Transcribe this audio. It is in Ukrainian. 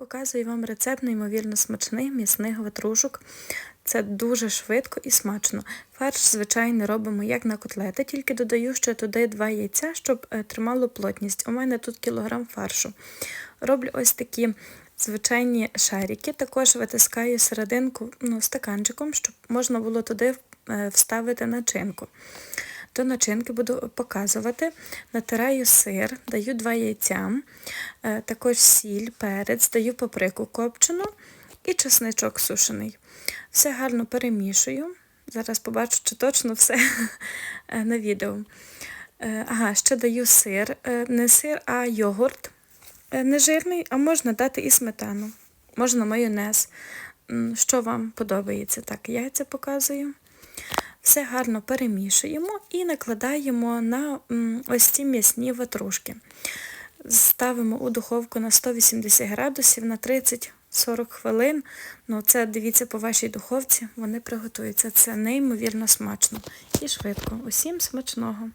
Показую вам рецепт неймовірно смачних м'ясних ватрушок. Це дуже швидко і смачно. Фарш, звичайно, робимо як на котлети, тільки додаю ще туди два яйця, щоб е, тримало плотність. У мене тут кілограм фаршу. Роблю ось такі звичайні шарики, також витискаю серединку ну, стаканчиком, щоб можна було туди е, вставити начинку. До начинки буду показувати. Натираю сир, даю два яйця, також сіль, перець, даю паприку копчену і чесничок сушений. Все гарно перемішую. Зараз побачу, чи точно все е, на відео. Е, Ага, ще даю сир, Е, не сир, а йогурт. Е, Нежирний, а можна дати і сметану, можна майонез. Що вам подобається? Так, яйця показую. Все гарно перемішуємо і накладаємо на ось ці м'ясні ватрушки. Ставимо у духовку на 180 градусів на 30-40 хвилин. Ну, це дивіться по вашій духовці, вони приготуються. Це неймовірно смачно і швидко. Усім смачного!